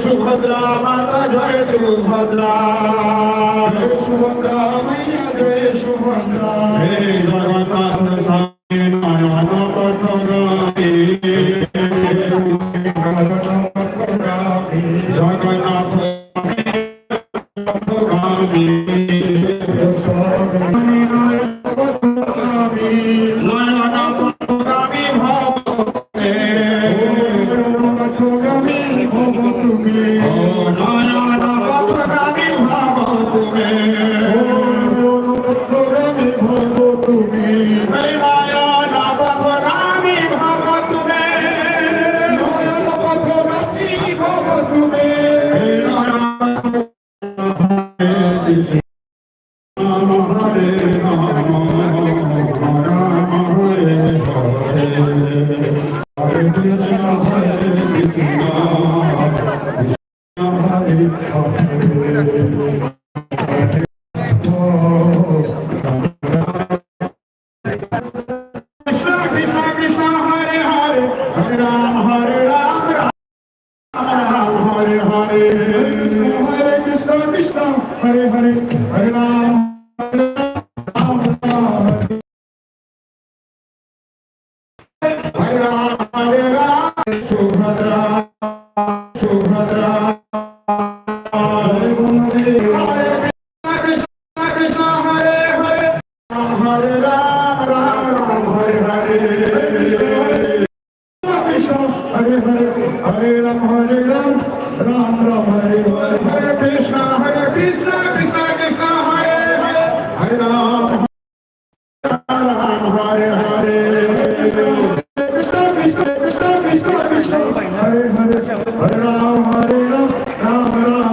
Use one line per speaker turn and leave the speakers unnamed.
सुभद्रा माता जय Subhadra Hey, Bhagavatam, Sami, Manavatam, Hare Hare, Krishna Krishna, Hare Hare, Hare Rama, Hare हरे हरे कृष्ण कृष्ण कृष्ण कृष्ण